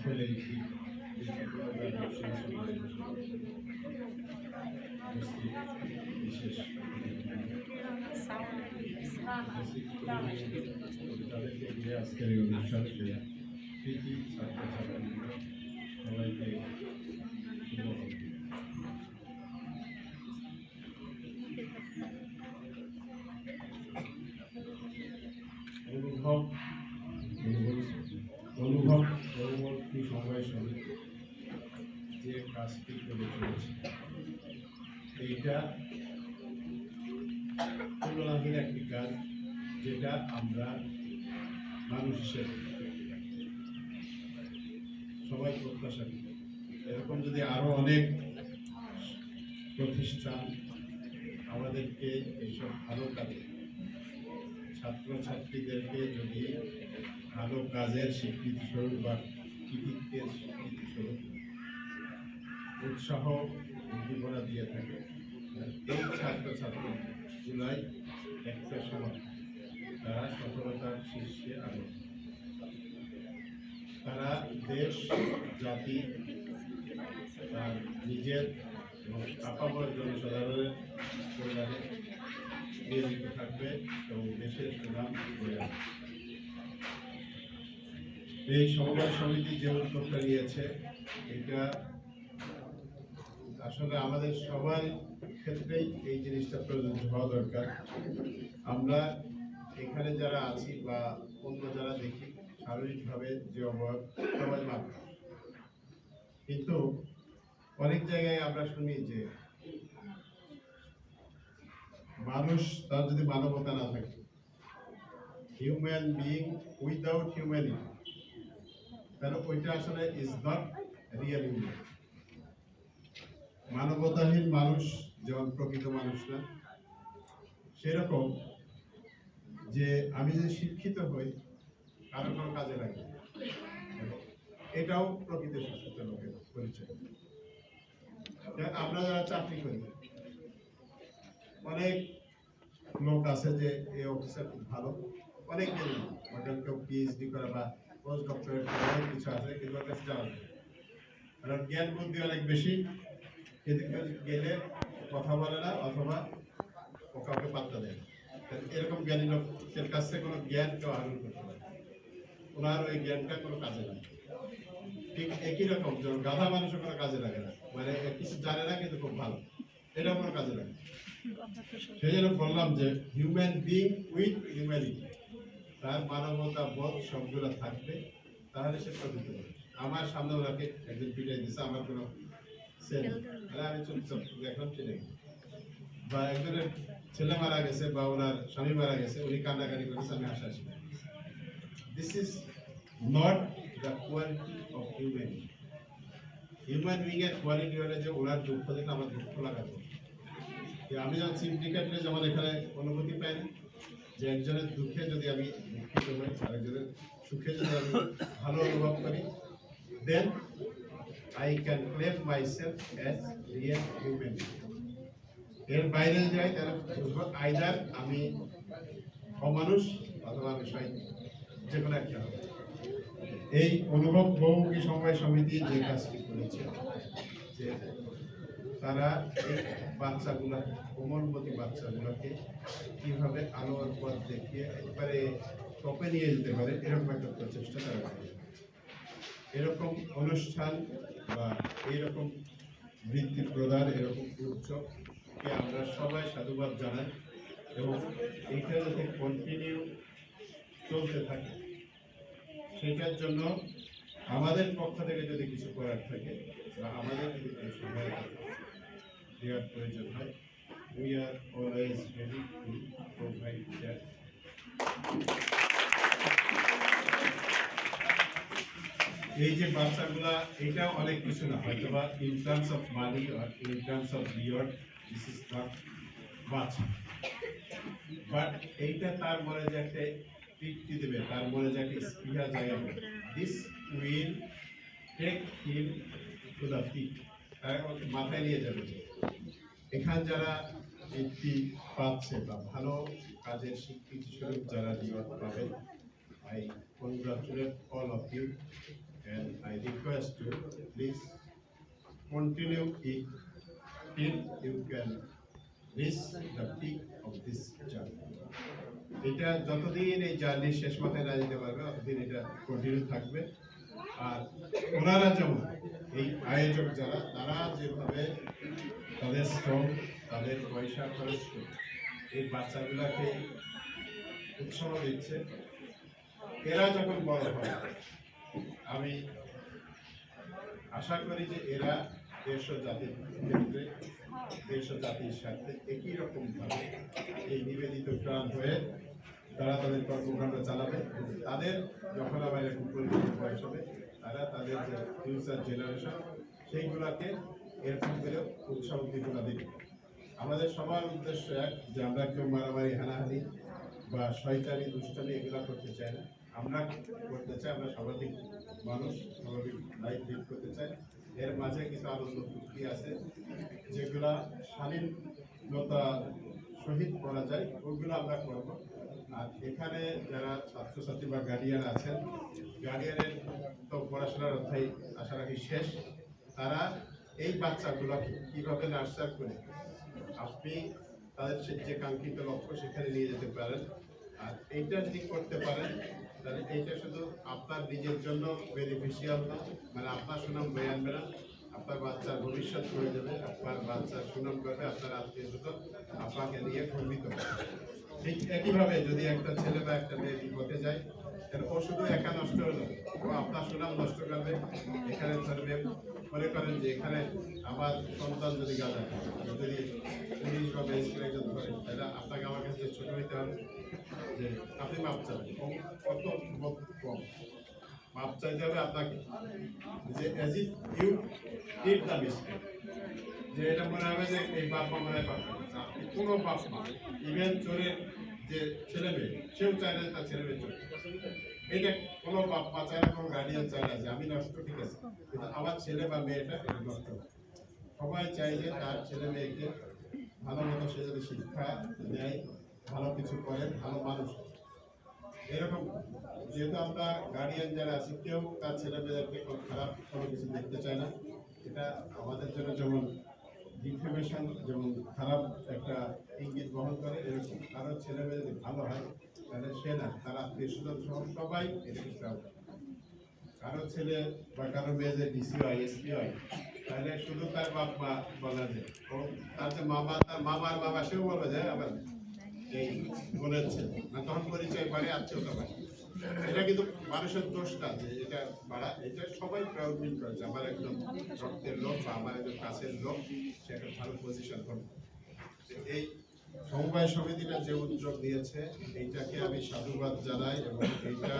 সকলে এই বিশেষ তাদেরকে ঘিরে আজকের এই অনুষ্ঠান সেই কৃতি ছাত্রছাত্রী সবাইকে অনুভব পরবর্তী সময় সমিতি যে কাজটি করে চলেছে এইটা কাজ যেটা আমরা মানুষ হিসেবে সবাই প্রত্যাশা এরকম যদি আরও অনেক প্রতিষ্ঠান আমাদেরকে এইসব ভালো কাজে, ছাত্রছাত্রীদেরকে যদি ভালো কাজের স্বীকৃতি স্বরূপ বা কৃতিত্বের স্বীকৃতি স্বরূপ উৎসাহ উদ্দীপনা দিয়ে থাকে এই ছাত্রছাত্রীগুলাই একটা সময় তারা সফলতার শীর্ষে আগে তারা দেশ, জাতি, তার নিজের এবং আপামর জনসাধারণের কল্যাণে নিয়োজিত থাকবে এবং দেশের সুনাম। এই সমবায় সমিতি যে উদ্যোগটা নিয়েছে, এটা আসলে আমাদের সবার ক্ষেত্রেই এই জিনিসটা প্রযোজ্য হওয়া দরকার। আমরা এখানে যারা আছি বা অন্য যারা দেখি, শারীরিকভাবে যে অভাব মানুষ কিন্তু অনেক জায়গায় আমরা শুনি যে মানুষ তার যদি মানবতা না থাকে হিউম্যান বিইং উইদাউট হিউম্যানিটি তাহলে ওইটা আসলে ইজ নট রিয়েল মানবতাহীন মানুষ যেমন প্রকৃত মানুষ না সেরকম যে আমি যদি শিক্ষিত হই, কারও কোনো কাজে লাগে এটাও প্রকৃত শিক্ষিত লোকের পরিচয়। আমরা যারা চাকরি করি, অনেক লোক আছে যে এই অফিসার খুব ভালো, অনেক জ্ঞানী কেউ পিএইচডি করে বা পোস্ট ডক্টরেট অনেক কিছু আছে, কিন্তু কাছে যাওয়া যায় কারণ জ্ঞান বুদ্ধি অনেক বেশি। গেলে কথা বলে না অথবা ও কাউকে পাত্তা দেয় না এরকম জ্ঞানী লোকের কাছ থেকে কোনো জ্ঞান কেউ আহরণ করতে পারে। ওনার ওই জ্ঞানটা কোনো কাজে লাগে ঠিক একই রকম, যেমন গাধা মানুষও কোনো কাজে লাগে না মানে কিছু জানে না, কিন্তু খুব ভালো এটাও কোনো কাজে লাগে। সেই জন্য বললাম যে হিউম্যান বিং উইথ হিউম্যানিটি তার মানবতা, বোধ সবগুলো থাকবে, তাহলে সে প্রকৃত। আমার সামনে ওনাকে একদিন পিটাই আমার কোনো বা একজনের ছেলে মারা গেছে বা ওনার স্বামী মারা গেছে উনি কান্নাকাটি করেছে আমি আশা হাসাহাসি this is not the quality of human being এর কোয়ালিটি হলে যে ওনার দুঃখ দেখে আমার দুঃখ লাগাতো আমি যখন সিন্ডিকেটে যেমন এখানে অনুভূতি পাই যে একজনের দুঃখে যদি আমি দুঃখিত হই আরেকজনের সুখে যদি আমি ভালো অনুভব করি then I can claim myself as real এর বাইরে যাই তাহলে আইদার আমি অমানুষ অথবা আমি শহীদ যে কোনো একটা এই অনুভব বহুমুখী সমবায় সমিতি যে কাজটি করেছে, যে তারা এই বাচ্চাগুলা, কোমলমতি বাচ্চাগুলোকে কীভাবে আলোর পথ দেখিয়ে একবারে টপে নিয়ে যেতে পারে, এরকম একটা প্রচেষ্টা তারা করে। এরকম অনুষ্ঠান বা এইরকম বৃত্তি প্রদান, এরকম উৎসবকে আমরা সবাই সাধুবাদ জানাই এবং এইটা যাতে কন্টিনিউ চলতে থাকে, সেটার জন্য আমাদের পক্ষ থেকে যদি কিছু করার থাকে, বা আমাদের যদি কোনো সহায়তা দেওয়ার প্রয়োজন হয় we are always ready to provide that এই যে বাচ্চাগুলা এটা অনেক কিছু না হয়তো বা in terms of money R in terms of beer this is not much but এইটা তার মনে যে একটা তৃপ্তি দেবে, তার মনে যে একটা স্পৃহা জাগাবে this will take him to the তার মাথায় নিয়ে যাবে এখানে যারা বৃত্তি পাচ্ছে বা ভালো কাজের স্বীকৃতি স্বরূপ যারা নিয়োগ পাবেন I congratulate all of you and I request you, please continue it till you can reach the peak of this journey. এটা যতদিন এই জার্নি শেষ মাথায় না যেতে পারবে ততদিন এটা কন্টিনিউ থাকবে আর ওনারা যেমন এই আয়োজক যারা তারা যেভাবে তাদের শ্রম তাদের পয়সা খরচ করে এই বাচ্চাগুলাকে উৎসাহ দিচ্ছে এরা যখন বড় হয় আমি আশা করি যে এরা দেশ ও জাতির ক্ষেত্রে, দেশ ও জাতির স্বার্থে একই রকমভাবে এই নিবেদিত প্রাণ হয়ে তারা তাদের কর্মকাণ্ড চালাবে। তাদের যখন আবার এরকম পরিবর্তন বয়স হবে, তারা তাদের যে ফিউচার জেনারেশন সেইগুলোকে এরকম করে উৎসাহ উদ্দীপনা দিবে। আমাদের সবার উদ্দেশ্য এক, যে আমরা কেউ মারামারি, হানাহানি বা শয়তানি দুষ্টানি এগুলো করতে চাই না। আমরা করতে চাই, আমরা স্বাভাবিক মানুষ, স্বাভাবিক লাইফ লিড করতে চাই। এর মাঝে কিছু আনন্দ ফুর্তি আছে, যেগুলা স্বাধীনতা সহিত করা যায়, ওগুলো আমরা করব। আর এখানে যারা ছাত্রছাত্রী বা গার্ডিয়ান আছেন গার্ডিয়ানের তো পড়াশোনার অধ্যায় আশা রাখি শেষ। তারা এই বাচ্চাগুলোকে কীভাবে নার্সার করে? আপনি তাদের যে কাঙ্ক্ষিত লক্ষ্য সেখানে নিয়ে যেতে পারেন। আর এইটা যদি করতে পারেন তাহলে এইটা শুধু আপনার নিজের জন্য বেনিফিশিয়াল না মানে আপনার সুনাম বয়ে আনবে না, আপনার বাচ্চার ভবিষ্যৎ করে দেবে, আপনার বাচ্চার সুনাম করবে আপনার আত্মীয় স্বজন আপনাকে নিয়ে গর্বিত। ঠিক একইভাবে যদি একটা ছেলে বা একটা মেয়ে বিপদে যায়, তাহলে ও শুধু একা নষ্ট হলো, ও আপনার সুনাম নষ্ট করবে, এখানে ধরবে মনে করেন যে এখানে আমার সন্তান যদি গাজা যদি পুলিশ বা ম্যাজিস্ট্রেট একজন ধরে, তাহলে আপনাকে আমার কাছে ছোট হইতে হবে। আপনি মাপ কম- মাপ চাইতে হবে আপনাকে। যে ইফ ইউ দ্য মিস্টেক যে এটা মনে হবে যে এই মনে হয় কোনো বাপ মা ইভেন যে ছেলে মেয়ে, সেও চায় না তার ছেলে মেয়ে এটা কোনো চায় না, কোনো গার্ডিয়ান চায় না যে আমি নষ্ট ঠিক আছে। কিন্তু আমার ছেলে বা মেয়েটা এটা নষ্ট সবাই চায় যে তার ছেলে মেয়েকে ভালো মতো সে যদি শিক্ষা নেয় ভালো কিছু করে ভালো মানুষ এরকম যেহেতু আমরা গার্ডিয়ান যারা আছি, কেউ তার ছেলেমেয়েদেরকে কোনো খারাপ, কোনো কিছু দেখতে চায় না। এটা আমাদের জন্য যেমন ডিফেমেশন যেমন খারাপ একটা ইঙ্গিত বহন করে, এরকম কারও ছেলে মেয়ে যদি ভালো হয়, তাহলে সে না, তার আত্মীয় স্বজন সহ সবাই এটাকে চাও কারও ছেলে বা কারও মেয়ে যে ডিসি হয় এসপি হয়, তাহলে শুধু তার বাপ মা বলা যায়। তার যে মামা, তার মামার বাবা, সেও বলবে যে আবার বোনের না তখন পরিচয় পারে আত্মীয়তা পারে এটা কিন্তু মানুষের দোষ না যে এটা বাড়া, এটা সবাই প্রাউড ফিল করেছে আমার একদম রক্তের লোক বা আমার একদম কাছের লোক, সে একটা ভালো পজিশন করবে। এই সমবায় সমিতিটা যে উদ্যোগ দিয়েছে এইটাকে আমি সাধুবাদ জানাই এবং এইটা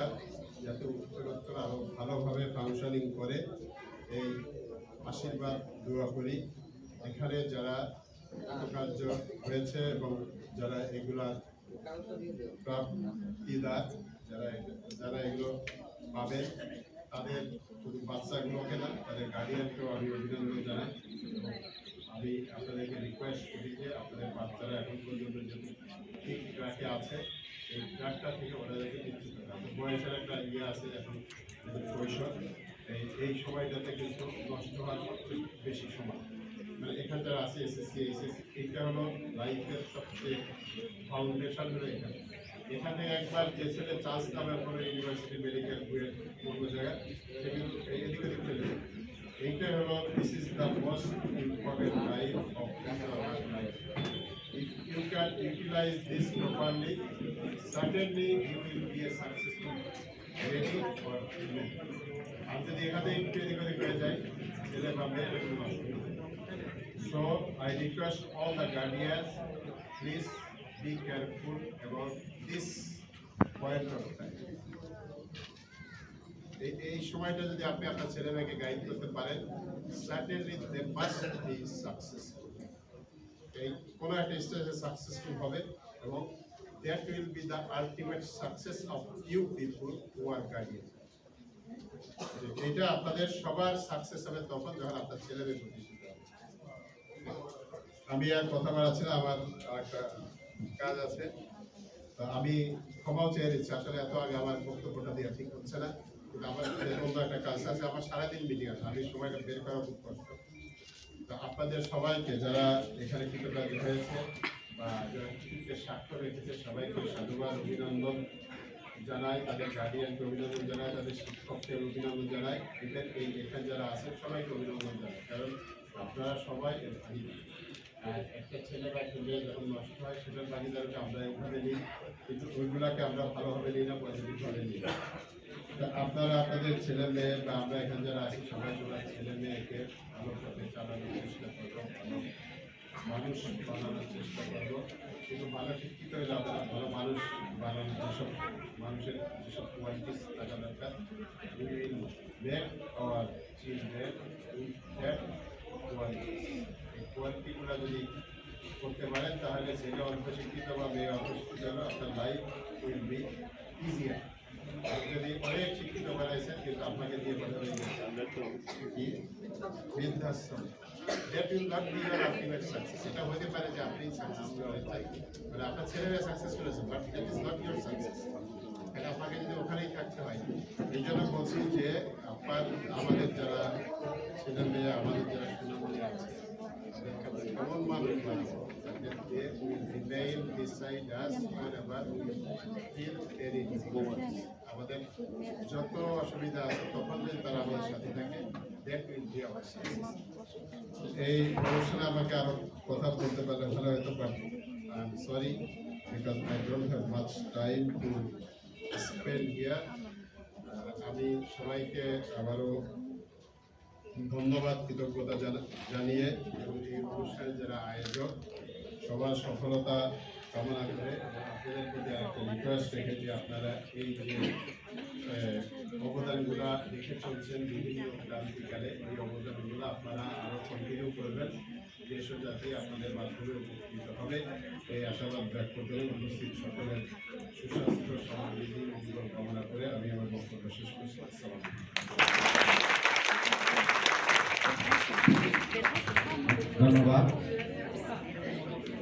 যাতে উত্তরোত্তর আরও ভালোভাবে ফাংশনিং করে, এই আশীর্বাদ দোয়া করি। এখানে যারা কার্য হয়েছে এবং যারা এগুলা প্রাপ্তিদার যারা যারা এগুলো পাবে, তাদের বাচ্চাগুলোকে না, তাদের গার্ডিয়ানকেও আমি অভিনন্দন জানাই। আমি আপনাদেরকে রিকোয়েস্ট করি যে আপনাদের বাচ্চারা এখন পর্যন্ত যে ঠিক ট্র্যাকে আছে, এই ট্র্যাকটা থেকে ওনাদেরকে নিশ্চিত করা বয়সের একটা ইয়ে আছে এখন কৈশোর। এই এই সময়টাতে কিন্তু নষ্ট হওয়ার সবচেয়ে বেশি সময়। মানে এখানে যারা আছে এসএসসি এইচএসসি এইটা হলো লাইফের সবচেয়ে ফাউন্ডেশন হলো এখানে। এখানে একবার যে ছেলে চান্স পাবে কোনো ইউনিভার্সিটি মেডিকেল বুয়েট কোনো জায়গায় সে কিন্তু এদিক ওদিক এইটা হলো this is the most important life of life if you can utilize this properly, certainly you will be a successful women. আর যদি এখানে একটু এদিক ওদিক হয়ে যায় ছেলে বা মেয়ে এরকম নষ্ট হয়ে যাবে। So I request all the guardians, please be careful about this point of time. এই সময়টা যদি আপনি আপনার ছেলে মেয়েকে গাইড করতে পারেন certainly they must be successful. এই কোনো একটা স্টেজে সাকসেসফুল হবে এবং that will be the ultimate success of you people who are guardian এটা আপনাদের সবার সাকসেস হবে তখন যখন আপনার প্রতিষ্ঠিত হবে আমি আর কথা বাড়াচ্ছি না, আমার একটা কাজ আছে। তো আমি ক্ষমাও চেয়ে দিচ্ছি আসলে এত আগে আমার বক্তব্যটা দেওয়া ঠিক হচ্ছে না। কিন্তু আমার অন্য একটা কাজ আছে, আমার সারাদিন মিটিং আছে, আমি সময়টা বের করা খুব কষ্ট। তো আপনাদের সবাইকে, যারা এখানে কৃতকার্য হয়েছে বা যারা কৃতিত্বের স্বাক্ষর রেখেছে, সবাইকে সাধুবাদ, অভিনন্দন জানাই, তাদের গার্ডিয়ানকে অভিনন্দন জানাই, তাদের শিক্ষককে অভিনন্দন জানাই। এদের এই এখানে যারা আছেন সবাইকে অভিনন্দন জানাই, কারণ আপনারা সবাই এর আর একটা ছেলে বা মেয়ে যখন নষ্ট হয়, সেটার ভাগিদারকে আমরা ওখানে নিই। কিন্তু ওইগুলাকে আমরা ভালোভাবে নিই না পজিটিভভাবে নিই না। আপনারা আপনাদের ছেলে মেয়ে বা আমরা এখানে যারা আছি, সবাই সবার ছেলে মেয়েকে ভালো পথে চালানোর চেষ্টা করব ভালো মানুষ বানানোর চেষ্টা করব কিন্তু ভালো শিক্ষিত হয়ে যাবে না ভালো মানুষ বানানোর যেসব মানুষের যেসব কোয়ালিটিস থাকা দরকার will make our করতে পারেন, তাহলে ছেলে অল্প শিক্ষিত বা মেয়ে অল্প শিক্ষিত হলে আপনার লাইফ উইল বি ইজিয়ার যদি অনেক শিক্ষিত বানাইছেন, কিন্তু আপনাকে দিয়ে পাঠাবে কি? বৃদ্ধাশ্রম। হতে পারে যে আপনি মানে আপনার সাকসেসফুল হয়েছে বাট সাকসেস আপনাকে যদি ওখানেই থাকতে হয় বলছি যে আপনার, আমাদের যারা ছেলে মেয়ে, আমাদের যারা সুনামনি আছে they remain beside us whenever we feel very difficult. আমাদের যত অসুবিধা আছে তখন যদি তারা আমাদের সাথে থাকে দ্যাট উইল বি আওয়ার এই অনুষ্ঠানে আমাকে আরও কথা বলতে পারলে ভালো হতো but sorry because I don't time to spend here আমি সবাইকে আবারও ধন্যবাদ, কৃতজ্ঞতা জানা- জানিয়ে এবং এই অনুষ্ঠানের যারা আয়োজক, সবার সফলতা কামনা করে আপনাদের প্রতি একটা রিকোয়েস্ট রেখেছি আপনারা এই যে অবদানগুলো রেখে চলছেন বিভিন্ন ক্রান্তিকালে, এই অবদানগুলো আপনারা আরও কন্টিনিউ করবেন। দেশ জাতি আপনাদের মাধ্যমে উপকৃত হবে। এই আশাবাদ ব্যক্ত করে উপস্থিত সকলের সুস্বাস্থ্য, সমৃদ্ধি জীবন কামনা করে আমি আমার বক্তব্য শেষ করছি। ধন্যবাদ।